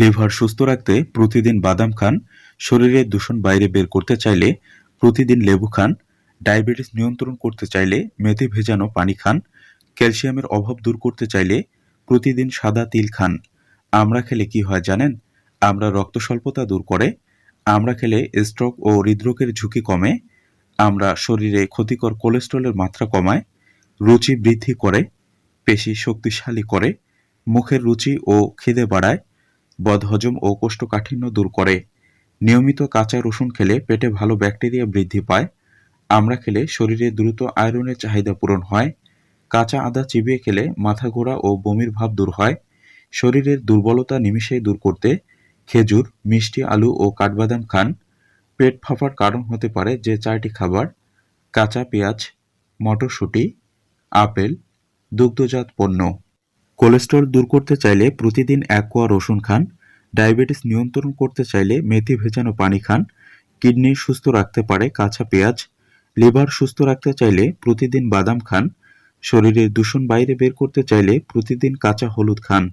Liver সুস্থ রাখতে প্রতিদিন বাদাম খান শরীরের দূষণ বাইরে বের করতে চাইলে প্রতিদিন লেবু খান, ডায়াবেটিস নিয়ন্ত্রণ করতে চাইলে মেথি ভেজানো পানি খান, ক্যালসিয়ামের অভাব দূর করতে চাইলে প্রতিদিন সাদা তিল খান। আমরা খেলে কি হয় জানেন? আমরা রক্ত স্বল্পতা দূর করে, আমরা খেলে স্ট্রোক ও হৃদরোগের ঝুঁকি কমে, আমরা শরীরে ক্ষতিকর কোলেস্ট্রলের মাত্রা কমায়, রুচি বৃদ্ধি করে, পেশি শক্তিশালী করে, মুখের রুচি ও খিদে বাড়ায় বদহজম ও কোষ্ঠকাঠিন্য দূর করে। নিয়মিত কাঁচা রসুন খেলে পেটে ভালো ব্যাকটেরিয়া বৃদ্ধি পায়। আমরা খেলে শরীরে দ্রুত আয়রনের চাহিদা পূরণ হয়। কাঁচা আদা চিবিয়ে খেলে মাথা ঘোরা ও বমির ভাব দূর হয়। শরীরের দুর্বলতা নিমিষেই দূর করতে খেজুর, মিষ্টি আলু ও কাঠবাদাম খান। পেট ফাঁপার কারণ হতে পারে যে চারটি খাবার, কাঁচা পেঁয়াজ, মটরশুঁটি, আপেল, দুগ্ধজাত পণ্য। কোলেস্ট্রল দূর করতে চাইলে প্রতিদিন এক কোয়া রসুন খান, ডায়াবেটিস নিয়ন্ত্রণ করতে চাইলে মেথি ভেজানো পানি খান, কিডনি সুস্থ রাখতে পারে কাঁচা পেঁয়াজ, লিভার সুস্থ রাখতে চাইলে প্রতিদিন বাদাম খান, শরীরের দূষণ বাইরে বের করতে চাইলে প্রতিদিন কাঁচা হলুদ খান।